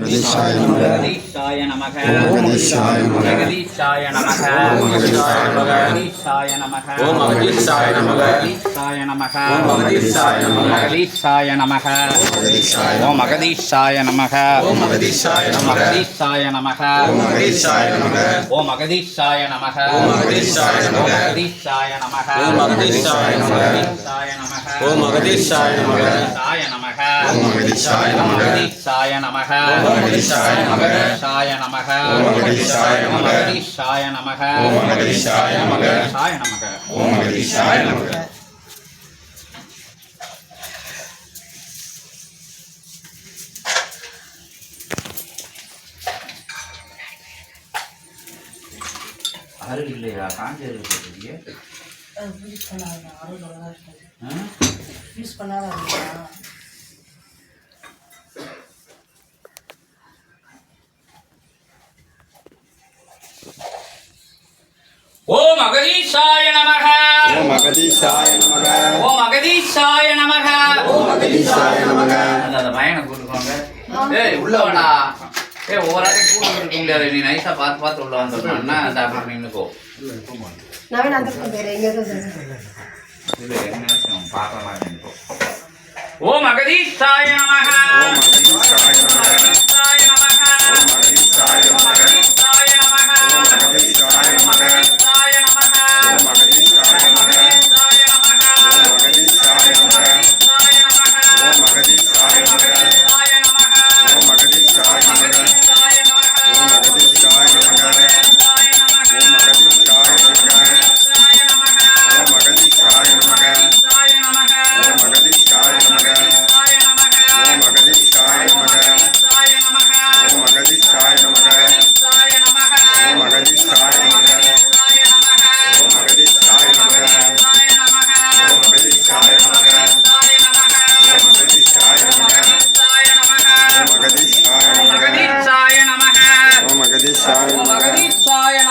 ஜெகதீஷாய நமக ஜெகதீஷாய நமக ஜெகதீஷாய நமக ஜெகதீஷாய நமக ஓம் அகதீஷாய நமக ஜெகதீஷாய நமக ஓம் அகதீஷாய நமக ஜெகதீஷாய நமக ஜெகதீஷாய ஓம் அகதீஷாய நமக ஓம் அகதீஷாய ஓம் நமக அகதீஷாய நமக ஓம் அகதீஷாய நமக ஓம் அகதீஷாய நமக ஓம் அகதீஷாய நமக அகதீஷாய நமக ஓம் அகதீஷாய நமக அகதீஷாய நமக ஓம் அகதீஷாய நமக சாய நமக ஓம் அகதீஷாய நமக அகதீஷாய நமக நமக. சாய நமக. ஓம் அகதீஷாய நமக. அகதீஷாய நமக. சாய நமக. ஓம் அகதீஷாய நமக. அருள் இல்லையா? காஞ்ச அருள் போட்டுருக்கீங்க யூஸ் பண்ணாத ஆறு தான் இருக்கு ஆ? யூஸ் பண்ணாத இல்லையா ஓம் அகதீஷாய நமக ஓம் அகதீஷாய நமக ஓம் அகதீஷாய நமக ஓம் அகதீஷாய நமக அந்த அந்த பையனை கூட்டுக்கோங்க ஏய் உள்ள வாடா ஏய் ஒவ்வொரு ஆட்டையும் கூட்டு இருக்க முடியாது நீ நைஸா பார்த்து பார்த்து உள்ள வந்துடணும்னா அந்த அப்படி நின்னுக்கோ நவீன் அந்த பக்கம் பேர் என்ன பார்க்க மாதிரி நின்னுக்கோ ஓம் அகதீஷாய நமக ஓம் அகதீஷாய நமக அகதீஷாய நமக ஓம் நமக அகதீஷாய நமக ஓம் அகதீஷாய நமக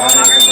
orang.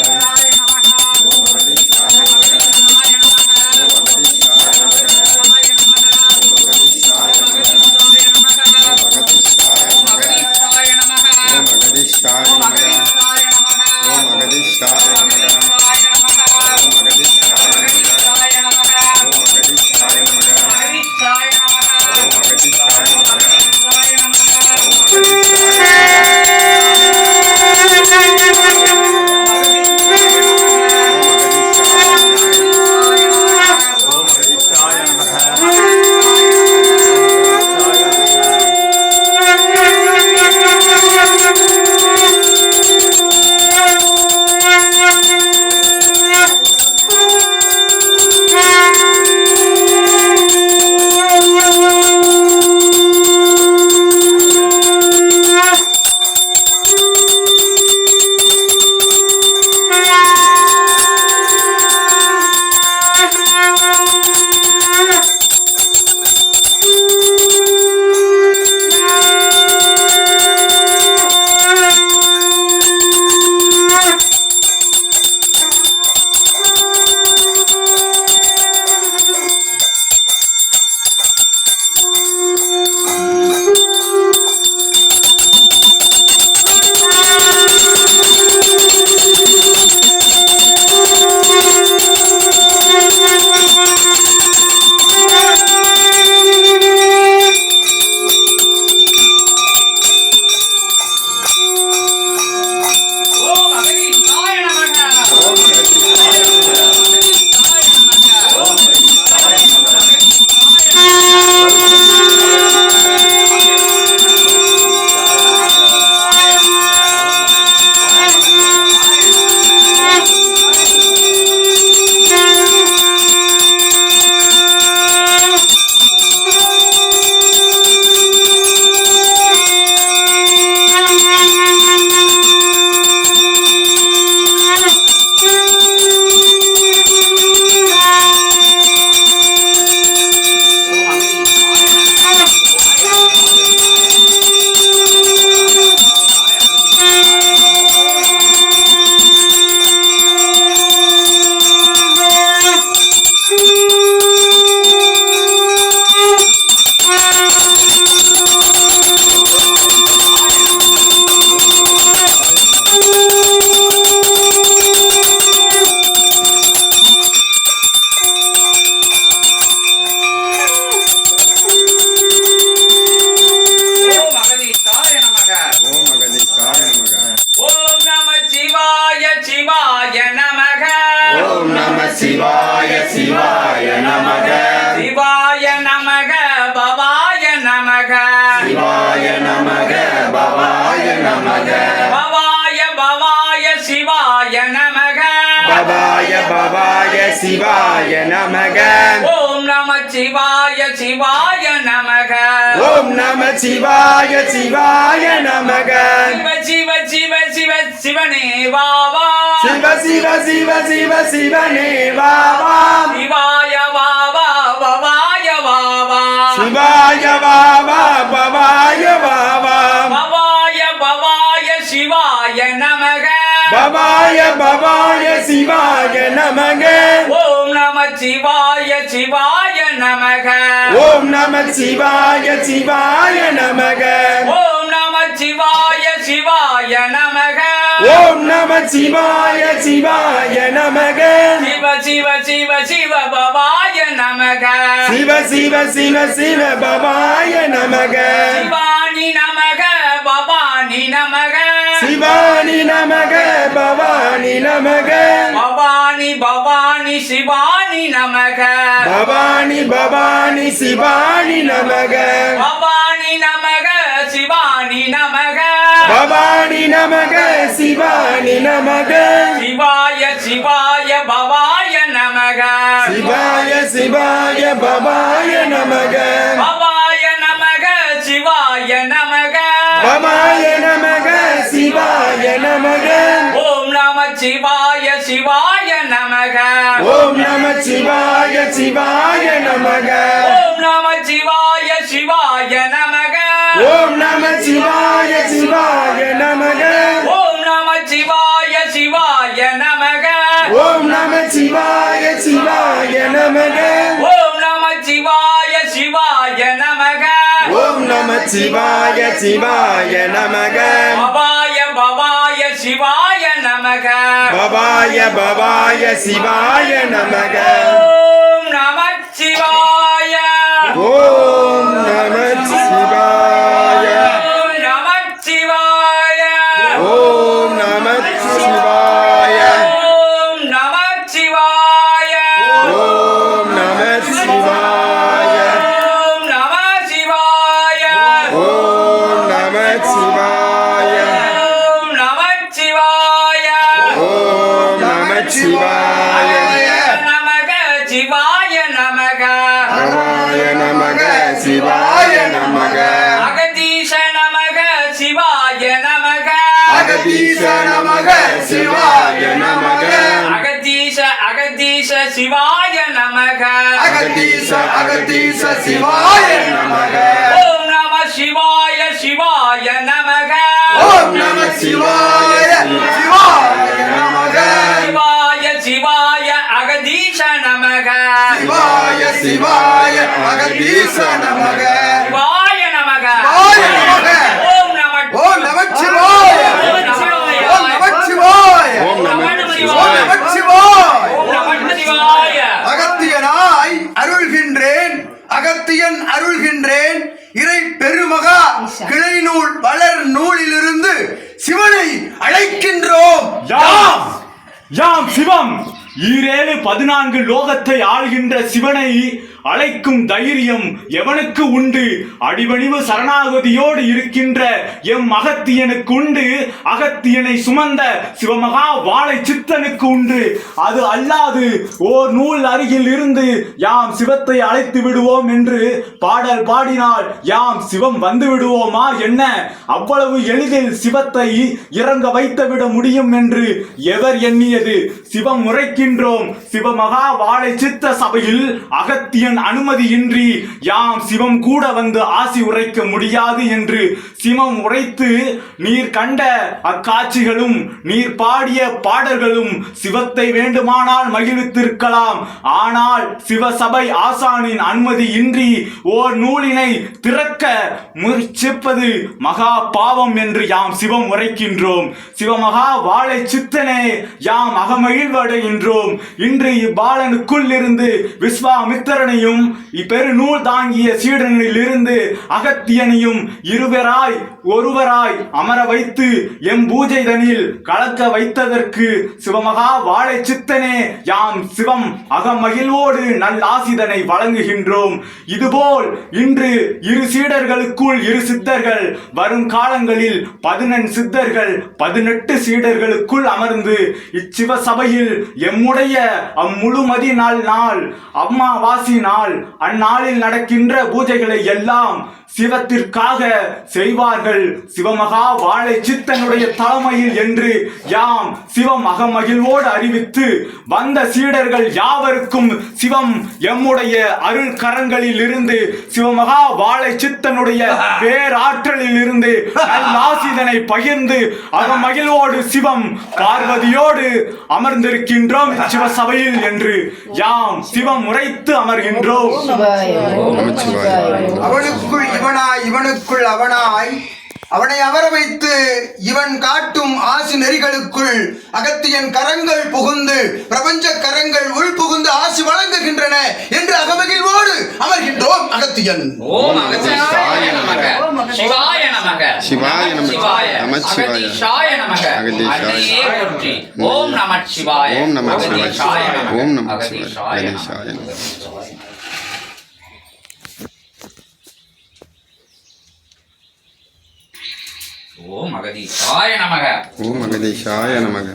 शिवाय नमः பவாய சிவாய நமக. ஓம் நம சிவாய சிவாய நமக. ஓம் நம சிவாய சிவாய நமக. சிவ சிவ சிவ சிவ சிவனே வாவா சிவ சிவ சிவ சிவ சிவனே வாவாம் சிவாய வாவா பவாய வாவா சிவாய வாவா பவாய வாவாம் பவாய பவாய சிவாய நமக. ஓம் நம சிவாய சிவாய நமக. ஓம் நம சிவாய சிவாய நமக. ஓம் நம சிவாய சிவாய நமக. ஓம் நம சிவாய சிவாய நமக. சிவ சிவ சிவ சிவ பவாய நமக. சிவ சிவ சிவ சிவ பவாய நமக. சிவானி நமக பவானி நமக. சிவானி நமக பவானி நமக. பவானி பவானி சிவானி நமக. பவானி பவானி சிவானி நமக. பவானி நமக சிவானி நமக. பவானி நமக சிவானி நமக. சிவாய சிவாய பவாய நமக. சிவாய சிவாய பவாய நமக. பவாய நமக சிவாய நமக. பவாய நமக. சிவாய நமக. ஓம் நம சிவாய சிவாய நமக. ஓம் நம சிவாய சிவாய நமக. ஓம் நம சிவாய சிவாய நமக. ஓம் நம சிவாய சிவாய நமக. ஓம் நம சிவாய சிவாய நமக. ஓம் நம சிவாய சிவாய நமக. ஓம் நம சிவாய சிவாய நமக. ஓம் நம சிவாய சிவாய நமக. பவாய சிவாய நமக பவாய பவாய சிவாய நமக ஓம் நம சிவாய ஓம் சிவாய நமக. அகதீஷ நமக சிவாய நமக. அகதீச நமக சிவாய நமக. அகதீஷ அகதீஷ சிவாய நமக. அகதீச அகதீச சிவாய நமக. ஓம் நம சிவாய சிவாய நமக. ஓம் நம சிவாய நமக. சிவாய சிவாய அகதீச நமக. சிவாய நமக. சிவாய நமக. ஓம் நம. ஓம் நமச்சிவாய ஓம் நமச்சிவாய ஓம் நம ஓம் சிவாய. நமச்சிவாய அகத்தியனாய் அருள்கின்றேன். அகத்தியன் அருள்கின்றேன். இறை பெருமகா கிளைநூல் வளர் நூலிலிருந்து சிவனை அழைக்கின்றோம். யாம். யாம் சிவம். ஈரேழு பதினான்கு லோகத்தை ஆள்கின்ற சிவனை அழைக்கும் தைரியம் எவனுக்கு உண்டு? அடிபணிவு சரணாகதியோடு இருக்கின்ற எம் அகத்தியனுக்கு உண்டு. அகத்தியனை சுமந்த சிவமகா வாழை சித்தனுக்கு உண்டு. அது அல்லாது ஓர் நூல் அருகில் இருந்து யாம் சிவத்தை அழைத்து விடுவோம் என்று பாடல் பாடினால் யாம் சிவம் வந்து விடுவோமா என்ன? அவ்வளவு எளிதில் சிவத்தை இறங்க வைத்து விட முடியும் என்று எவர் எண்ணியது? சிவம் உரைக்கின்றோம் சிவமகா வாழை சித்த சபையில் அகத்தியன் அனுமதியின்றி யாம் சிவம் கூட வந்து ஆசி உரைக்க முடியாது என்று சிவம் உரைத்து நீர் கண்ட அக்காட்சிகளும் நீர் பாடிய பாடல்களும் சிவத்தை வேண்டுமானால் மகிழ்வித்திருக்கலாம். ஆனால் சிவசபை ஆசானின் அனுமதி இன்றி ஓர் நூலினை திறக்க முயற்சிப்பது மகா பாவம் என்று யாம் சிவம் உரைக்கின்றோம். சிவமகா வாழை சித்தனே யாம் அகமகிழ்வடைகின்றோம். இன்று இவ்வாளனுக்குள் இருந்து விஸ்வாமித்திரனையும் சிவனையும் பெருநூல் தாங்கிய சீடனில் இருந்து அகத்தியனையும் இருவராய் ஒருவராய் அமர வைத்து எம் பூஜை தனில் கலக்க வைத்ததற்கு சிவமகா வாழை சித்தனே யாம் சிவம் அகமகிழ்வோடு நல்லாசிதனை வழங்குகின்றோம். இதுபோல் இன்று இரு சீடர்களுக்குள் இரு சித்தர்கள் வரும் காலங்களில் பதினெண் சித்தர்கள் பதினெட்டு சீடர்களுக்குள் அமர்ந்து இச்சிவ சபையில் உம்முடைய அம்முழுமதி நாள் நாள் அம்மாவாசி நாள். அந்நாளில் நடக்கின்ற பூஜைகளை எல்லாம் சிவத்திற்காக செய்வார்கள். சிவமகா வாழை சித்தனுடைய தலைமையில் என்று யாம் சிவம் அகமகிழ்வோடு அறிவித்து வந்த சீடர்கள் யாவருக்கும் சிவம் எம்முடைய அருள் கரங்களில் இருந்து சிவமகா வாழை சித்தனுடைய பேராற்றலில் இருந்து நல்லாசிதனை பகிர்ந்து அகமகிழ்வோடு சிவம் பார்வதியோடு அமர்ந்திருக்கின்றோம் சிவசபையில் என்று யாம் சிவம் உரைத்து அமர்கின்றோம். அவனுக்குள் இவனாய் இவனுக்குள் அவனாய். அவனை அமர வைத்து இவன் காட்டும் ஆசி நெறிகளுக்குள் அகத்தியன் கரங்கள் புகுந்து பிரபஞ்ச கரங்கள் உள் புகுந்து ஆசி வழங்குகின்றன என்று அகமகிழ்வோடு அமர்கின்றோம் அகத்தியன். ஓம் அகதீஷாய நமக. சிவாய நமக. நமச்சிவாய. நமக. அகதீஷாய. ஓம் நம சிவாய ஓம் நம அகதீஷாய சிவாய நமக. ஓம் நம அகதீஷாய சிவாய நமக. நம ஓம் அகதீஷாய நமக. ஓம் அகதீஷாய நமக.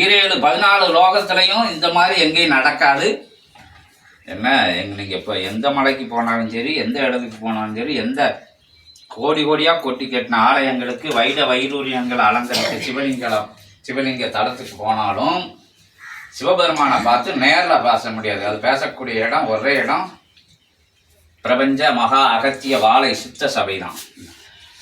ஈரேழு பதினாலு லோகத்திலையும் இந்த மாதிரி எங்கேயும் நடக்காது. என்ன எங்க நீங்க இப்போ எந்த மலைக்கு போனாலும் சரி எந்த இடத்துக்கு போனாலும் சரி எந்த கோடி கோடியாக கொட்டி கட்டின ஆலயங்களுக்கு வைட வைரூரியங்களை அலங்கரித்த சிவலிங்கம் சிவலிங்க தளத்துக்கு போனாலும் சிவபெருமானை பார்த்து நேரில் பேச முடியாது. அது பேசக்கூடிய இடம் ஒரே இடம். பிரபஞ்ச மகா அகத்திய வாழை சித்த சபை தான்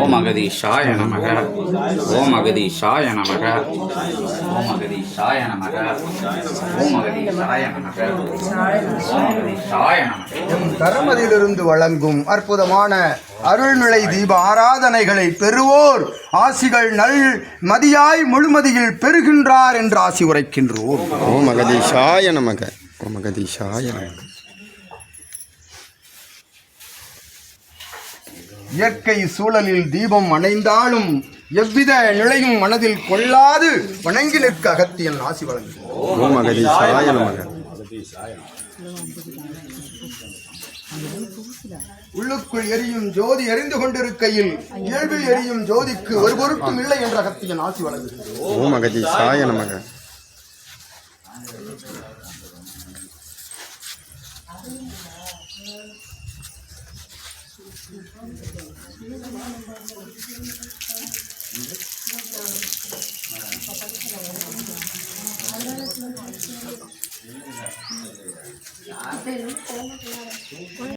ஓம் அகதீஷாய நமக. ஓம் அகதீஷாய நமக. ஓம் அகதீஷாய நமக. ஓம் அகதீஷாய நமக. ஓம் அகதீஷாய நமக. கரமதிலிருந்து வழங்கும் அற்புதமான அருள்நிலை தீப ஆராதனைகளை பெறுவோர். ஆசிகள் நல் மதியாய் முழுமதியில் பெறுகின்றார் என்று ஆசி உரைக்கின்றோம். ஓம் அகதீஷாய நமக. ஓம் அகதீஷாய நமக. இயற்கை சூழலில் தீபம் அணைந்தாலும் எவ்வித நிலையும் மனதில் கொள்ளாது வணங்கி நிற்க அகத்தியன் ஆசி வழங்குகிறோம் உள்ளுக்குள் எரியும் ஜோதி எரிந்து கொண்டிருக்கையில் இயல்பில் எரியும் ஜோதிக்கு ஒரு பொருட்டும் இல்லை என்ற அகத்தியன் ஆசி வழங்குகிறது Thank you. ペルーコーン。